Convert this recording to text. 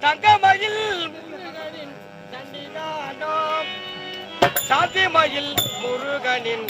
தங்கமயில் முருகனின் தண்டிதானோ? சாந்திமயில் முருகனின்